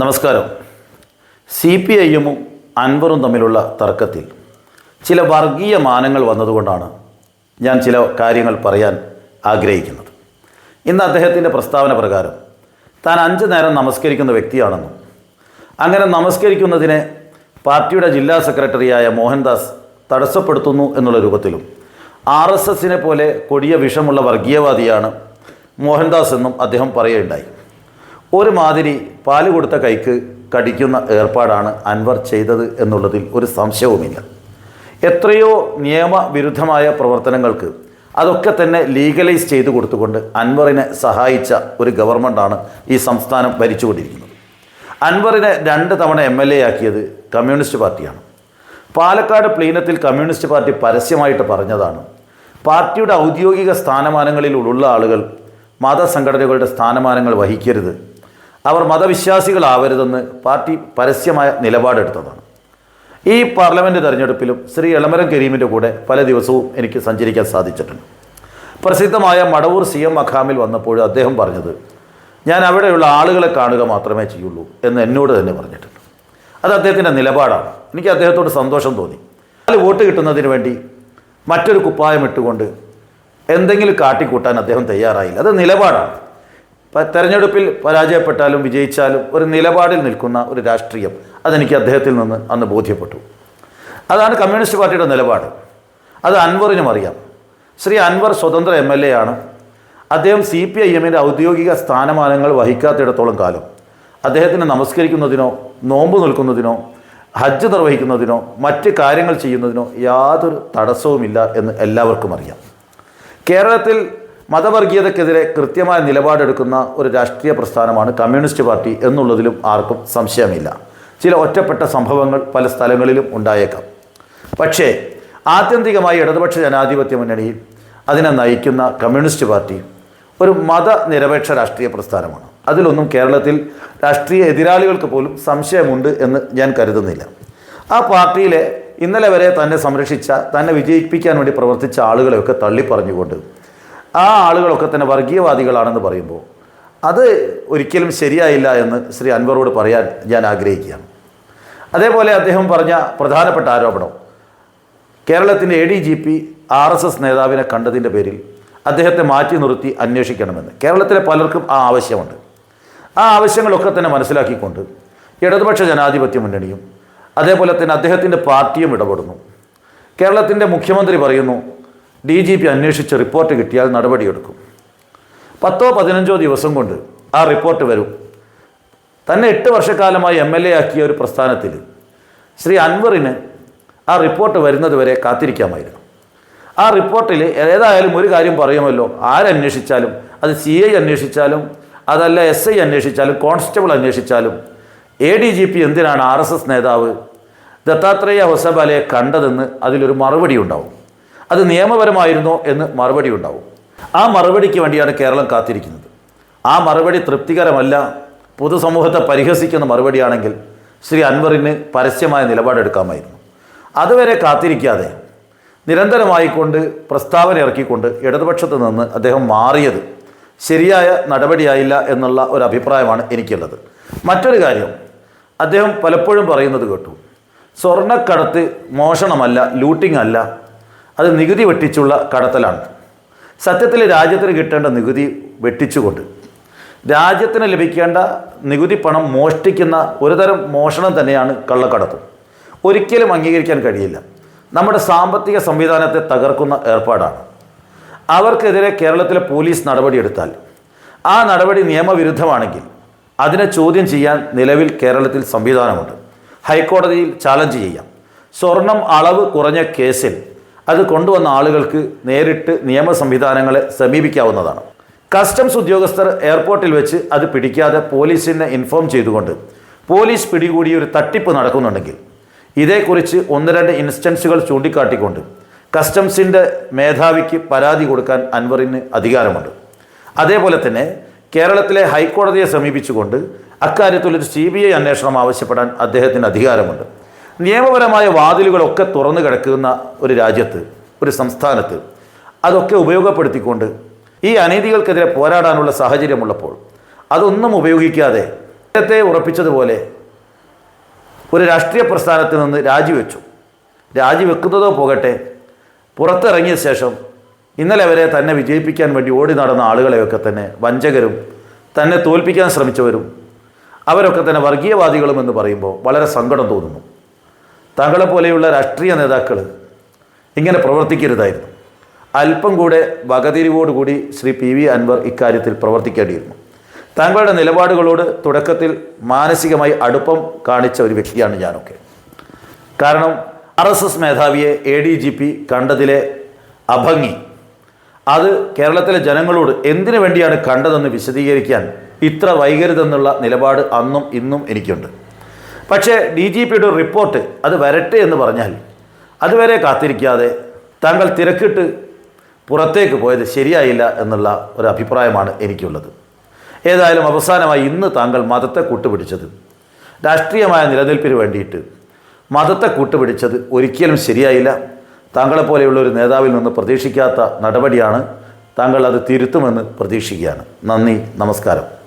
നമസ്കാരം. C P ഐഎമ്മും അൻവറും തമ്മിലുള്ള തർക്കത്തിൽ ചില വർഗീയ മാനങ്ങൾ വന്നതുകൊണ്ടാണ് ഞാൻ ചില കാര്യങ്ങൾ പറയാൻ ആഗ്രഹിക്കുന്നത്. ഇന്ന് അദ്ദേഹത്തിന്റെ പ്രസ്താവന പ്രകാരം താൻ അഞ്ച് നേരം നമസ്കരിക്കുന്ന വ്യക്തിയാണെന്നും അങ്ങനെ നമസ്കരിക്കുന്നതിനെ പാർട്ടിയുടെ ജില്ലാ സെക്രട്ടറിയായ മോഹൻദാസ് തടസ്സപ്പെടുത്തുന്നു എന്നുള്ള രൂപത്തിലും ആർ എസ് എസിനെ പോലെ കൊടിയ വിഷമുള്ള വർഗീയവാദിയാണ് മോഹൻദാസ് എന്നും അദ്ദേഹം പറയുകയുണ്ടായി. ഒരു മാതിരി പാൽ കൊടുത്ത കൈക്ക് കടിക്കുന്ന ഏർപ്പാടാണ് അൻവർ ചെയ്തത് എന്നുള്ളതിൽ ഒരു സംശയവുമില്ല. എത്രയോ നിയമവിരുദ്ധമായ പ്രവർത്തനങ്ങൾക്ക് അതൊക്കെ തന്നെ ലീഗലൈസ് ചെയ്തു കൊടുത്തുകൊണ്ട് അൻവറിനെ സഹായിച്ച ഒരു ഗവൺമെന്റാണ് ഈ സംസ്ഥാനം ഭരിച്ചുകൊണ്ടിരിക്കുന്നത്. അൻവറിനെ രണ്ട് തവണ എം എൽ എ ആക്കിയത് കമ്മ്യൂണിസ്റ്റ് പാർട്ടിയാണ്. പാലക്കാട് പ്ലീനത്തിൽ കമ്മ്യൂണിസ്റ്റ് പാർട്ടി പരസ്യമായിട്ട് പറഞ്ഞതാണ് പാർട്ടിയുടെ ഔദ്യോഗിക സ്ഥാനമാനങ്ങളിലുള്ള ആളുകൾ മതസംഘടനകളുടെ സ്ഥാനമാനങ്ങൾ വഹിക്കരുത് അവർ മതവിശ്വാസികളാവരുതെന്ന് പാർട്ടി പരസ്യമായ നിലപാടെടുത്തതാണ്. ഈ പാർലമെന്റ് തെരഞ്ഞെടുപ്പിലും ശ്രീ എളമരം കരീമിന്റെ കൂടെ പല ദിവസവും എനിക്ക് സഞ്ചരിക്കാൻ സാധിച്ചിട്ടുണ്ട്. പ്രസിദ്ധമായ മടവൂർ സി എം മഖാമിൽ വന്നപ്പോൾ അദ്ദേഹം പറഞ്ഞത് ഞാൻ അവിടെയുള്ള ആളുകളെ കാണുക മാത്രമേ ചെയ്യുള്ളൂ എന്ന് എന്നോട് തന്നെ പറഞ്ഞിട്ടുണ്ട്. അത് അദ്ദേഹത്തിന്റെ നിലപാടാണ്. എനിക്ക് അദ്ദേഹത്തോട് സന്തോഷം തോന്നി. നാല് വോട്ട് കിട്ടുന്നതിന് വേണ്ടി മറ്റൊരു കുപ്പായം ഇട്ടുകൊണ്ട് എന്തെങ്കിലും കാട്ടിക്കൂട്ടാൻ അദ്ദേഹം തയ്യാറായില്ല. അത് നിലപാടാണ്. തെരഞ്ഞെടുപ്പിൽ പരാജയപ്പെട്ടാലും വിജയിച്ചാലും ഒരു നിലപാടിൽ നിൽക്കുന്ന ഒരു രാഷ്ട്രീയം അതെനിക്ക് അദ്ദേഹത്തിൽ നിന്ന് അന്ന് ബോധ്യപ്പെട്ടു. അതാണ് കമ്മ്യൂണിസ്റ്റ് പാർട്ടിയുടെ നിലപാട്. അത് അൻവറിനും അറിയാം. ശ്രീ അൻവർ സ്വതന്ത്ര എം എൽ എ ആണ് അദ്ദേഹം സി പി ഐ എമ്മിന്റെ ഔദ്യോഗിക സ്ഥാനമാനങ്ങൾ വഹിക്കാത്തിടത്തോളം കാലം. അദ്ദേഹത്തിന് നമസ്കരിക്കുന്നതിനോ നോമ്പ് നിൽക്കുന്നതിനോ ഹജ്ജ് നിർവഹിക്കുന്നതിനോ മറ്റ് കാര്യങ്ങൾ ചെയ്യുന്നതിനോ യാതൊരു തടസ്സവുമില്ല എന്ന് എല്ലാവർക്കും അറിയാം. കേരളത്തിൽ മതവർഗീയതക്കെതിരെ കൃത്യമായ നിലപാടെടുക്കുന്ന ഒരു രാഷ്ട്രീയ പ്രസ്ഥാനമാണ് കമ്മ്യൂണിസ്റ്റ് പാർട്ടി എന്നുള്ളതിലും ആർക്കും സംശയമില്ല. ചില ഒറ്റപ്പെട്ട സംഭവങ്ങൾ പല സ്ഥലങ്ങളിലും ഉണ്ടായേക്കാം. പക്ഷേ ആത്യന്തികമായി ഇടതുപക്ഷ ജനാധിപത്യ മുന്നണിയിൽ അതിനെ നയിക്കുന്ന കമ്മ്യൂണിസ്റ്റ് പാർട്ടി ഒരു മതനിരപേക്ഷ രാഷ്ട്രീയ പ്രസ്ഥാനമാണ്. അതിലൊന്നും കേരളത്തിൽ രാഷ്ട്രീയ എതിരാളികൾക്ക് പോലും സംശയമുണ്ട് എന്ന് ഞാൻ കരുതുന്നില്ല. ആ പാർട്ടിയിലെ ഇന്നലെ വരെ തന്നെ സംരക്ഷിച്ച തന്നെ വിജയിപ്പിക്കാൻ വേണ്ടി പ്രവർത്തിച്ച ആളുകളെയൊക്കെ തള്ളിപ്പറഞ്ഞുകൊണ്ട് ആ ആളുകളൊക്കെ തന്നെ വർഗീയവാദികളാണെന്ന് പറയുമ്പോൾ അത് ഒരിക്കലും ശരിയായില്ല എന്ന് ശ്രീ അൻവറോട് പറയാൻ ഞാൻ ആഗ്രഹിക്കുകയാണ്. അതേപോലെ അദ്ദേഹം പറഞ്ഞ പ്രധാനപ്പെട്ട ആരോപണം കേരളത്തിന്റെ A D G P R S S നേതാവിനെ കണ്ടതിന്റെ പേരിൽ അദ്ദേഹത്തെ മാറ്റി നിർത്തി അന്വേഷിക്കണമെന്ന്. കേരളത്തിലെ പലർക്കും ആ ആവശ്യമുണ്ട്. ആ ആവശ്യങ്ങളൊക്കെ തന്നെ മനസ്സിലാക്കിക്കൊണ്ട് ഇടതുപക്ഷ ജനാധിപത്യ മുന്നണിയും അതേപോലെ തന്നെ അദ്ദേഹത്തിന്റെ പാർട്ടിയും ഇടപെടുന്നു. കേരളത്തിന്റെ മുഖ്യമന്ത്രി പറയുന്നു ഡി ജി പി അന്വേഷിച്ച് റിപ്പോർട്ട് കിട്ടിയാൽ നടപടിയെടുക്കും. പത്തോ പതിനഞ്ചോ ദിവസം കൊണ്ട് ആ റിപ്പോർട്ട് വരും. തന്നെ എട്ട് വർഷക്കാലമായി എം എൽ എ ആക്കിയ ഒരു പ്രസ്ഥാനത്തിൽ ശ്രീ അൻവറിന് ആ റിപ്പോർട്ട് വരുന്നത് വരെ കാത്തിരിക്കാമായിരുന്നു. ആ റിപ്പോർട്ടിൽ ഏതായാലും ഒരു കാര്യം പറയുമല്ലോ. ആരന്വേഷിച്ചാലും അത് സി ഐ അന്വേഷിച്ചാലും അതല്ല എസ് ഐ അന്വേഷിച്ചാലും കോൺസ്റ്റബിൾ അന്വേഷിച്ചാലും എ ഡി ജി പി എന്തിനാണ് ആർ എസ് എസ് നേതാവ് ദത്താത്രേയ ഹൊസബാലയെ കണ്ടതെന്ന് അതിലൊരു മറുപടി ഉണ്ടാവും അത് നിയമപരമായിരുന്നോ എന്ന് മറുപടി ഉണ്ടാവും. ആ മറുപടിക്ക് വേണ്ടിയാണ് കേരളം കാത്തിരിക്കുന്നത്. ആ മറുപടി തൃപ്തികരമല്ല പൊതുസമൂഹത്തെ പരിഹസിക്കുന്ന മറുപടിയാണെങ്കിൽ ശ്രീ അൻവറിന് പരസ്യമായ നിലപാടെടുക്കാമായിരുന്നു. അതുവരെ കാത്തിരിക്കാതെ നിരന്തരമായിക്കൊണ്ട് പ്രസ്താവന ഇറക്കിക്കൊണ്ട് ഇടതുപക്ഷത്ത് നിന്ന് അദ്ദേഹം മാറിയത് ശരിയായ നടപടിയായില്ല എന്നുള്ള ഒരു അഭിപ്രായമാണ് എനിക്കുള്ളത്. മറ്റൊരു കാര്യം അദ്ദേഹം പലപ്പോഴും പറയുന്നത് കേട്ടു സ്വർണക്കടത്ത് മോഷണമല്ല ലൂട്ടിംഗ് അല്ല അത് നികുതി വെട്ടിച്ചുള്ള കടത്തലാണ്. സത്യത്തിൽ രാജ്യത്തിന് കിട്ടേണ്ട നികുതി വെട്ടിച്ചുകൊണ്ട്. രാജ്യത്തിന് ലഭിക്കേണ്ട നികുതി പണം മോഷ്ടിക്കുന്ന ഒരുതരം മോഷണം തന്നെയാണ് കള്ളക്കടത്ത്. ഒരിക്കലും അംഗീകരിക്കാൻ കഴിയില്ല. നമ്മുടെ സാമ്പത്തിക സംവിധാനത്തെ തകർക്കുന്ന ഏർപ്പാടാണ്. അവർക്കെതിരെ കേരളത്തിലെ പോലീസ് നടപടിയെടുത്താൽ ആ നടപടി നിയമവിരുദ്ധമാണെങ്കിൽ അതിനെ ചോദ്യം ചെയ്യാൻ നിലവിൽ കേരളത്തിൽ സംവിധാനമുണ്ട്. ഹൈക്കോടതിയിൽ ചാലഞ്ച് ചെയ്യാം. സ്വർണം അളവ് കുറഞ്ഞ കേസിൽ അത് കൊണ്ടുവന്ന ആളുകൾക്ക് നേരിട്ട് നിയമ സംവിധാനങ്ങളെ സമീപിക്കാവുന്നതാണ്. കസ്റ്റംസ് ഉദ്യോഗസ്ഥർ എയർപോർട്ടിൽ വെച്ച് അത് പിടിക്കാതെ പോലീസിനെ ഇൻഫോം ചെയ്തുകൊണ്ട് പോലീസ് പിടികൂടി ഒരു തട്ടിപ്പ് നടക്കുന്നുണ്ടെങ്കിൽ ഇതേക്കുറിച്ച് ഒന്ന് രണ്ട് ഇൻസ്റ്റൻസുകൾ ചൂണ്ടിക്കാട്ടിക്കൊണ്ട് കസ്റ്റംസിന്റെ മേധാവിക്ക് പരാതി കൊടുക്കാൻ അൻവറിന് അധികാരമുണ്ട്. അതേപോലെ തന്നെ കേരളത്തിലെ ഹൈക്കോടതിയെ സമീപിച്ചുകൊണ്ട് അക്കാര്യത്തിൽ ഒരു സി ബി ഐ അന്വേഷണം ആവശ്യപ്പെടാൻ അദ്ദേഹത്തിന് അധികാരമുണ്ട്. നിയമപരമായ വാതിലുകളൊക്കെ തുറന്നു കിടക്കുന്ന ഒരു രാജ്യത്ത് ഒരു സംസ്ഥാനത്ത് അതൊക്കെ ഉപയോഗപ്പെടുത്തിക്കൊണ്ട് ഈ അനീതികൾക്കെതിരെ പോരാടാനുള്ള സാഹചര്യമുള്ളപ്പോൾ അതൊന്നും ഉപയോഗിക്കാതെ നേരത്തെ ഉറപ്പിച്ചതുപോലെ ഒരു രാഷ്ട്രീയ പ്രസ്ഥാനത്തിൽ നിന്ന് രാജിവെച്ചു. രാജിവെക്കുന്നതോ പോകട്ടെ പുറത്തിറങ്ങിയ ശേഷം ഇന്നലെ വരെ തന്നെ വിജയിപ്പിക്കാൻ വേണ്ടി ഓടി നടന്ന ആളുകളെയൊക്കെ തന്നെ വഞ്ചകരും തന്നെ തോൽപ്പിക്കാൻ ശ്രമിച്ചവരും അവരൊക്കെ തന്നെ വർഗീയവാദികളും എന്ന് പറയുമ്പോൾ വളരെ സങ്കടം തോന്നുന്നു. താങ്കളെ പോലെയുള്ള രാഷ്ട്രീയ നേതാക്കൾ ഇങ്ങനെ പ്രവർത്തിക്കരുതായിരുന്നു. അല്പം കൂടെ വകതിരിവോടുകൂടി ശ്രീ പി വി അൻവർ ഇക്കാര്യത്തിൽ പ്രവർത്തിക്കേണ്ടിയിരുന്നു. താങ്കളുടെ നിലപാടുകളോട് തുടക്കത്തിൽ മാനസികമായി അടുപ്പം കാണിച്ച ഒരു വ്യക്തിയാണ് ഞാനൊക്കെ. കാരണം ആർ എസ് എസ് മേധാവിയെ എ ഡി ജി പി കണ്ടതിലെ അഭംഗി അത് കേരളത്തിലെ ജനങ്ങളോട് എന്തിനു വേണ്ടിയാണ് കണ്ടതെന്ന് വിശദീകരിക്കാൻ ഇത്ര വൈകരുതെന്നുള്ള നിലപാട് അന്നും ഇന്നും എനിക്കുണ്ട്. പക്ഷേ ഡി ജി പിയുടെ റിപ്പോർട്ട് അത് വരട്ടെ എന്ന് പറഞ്ഞാൽ അതുവരെ കാത്തിരിക്കാതെ താങ്കൾ തിരക്കിട്ട് പുറത്തേക്ക് പോയത് ശരിയായില്ല എന്നുള്ള ഒരു അഭിപ്രായമാണ് എനിക്കുള്ളത്. ഏതായാലും അവസാനമായി ഇന്ന് താങ്കൾ മതത്തെ കൂട്ടുപിടിച്ചത് രാഷ്ട്രീയമായ നിലനിൽപ്പിന് വേണ്ടിയിട്ട് മതത്തെ കൂട്ടുപിടിച്ചത് ഒരിക്കലും ശരിയായില്ല. താങ്കളെപ്പോലെയുള്ള ഒരു നേതാവിൽ നിന്ന് പ്രതീക്ഷിക്കാത്ത നടപടിയാണ് താങ്കൾ അത് തിരുത്തുമെന്ന് പ്രതീക്ഷിക്കുകയാണ്. നന്ദി നമസ്കാരം.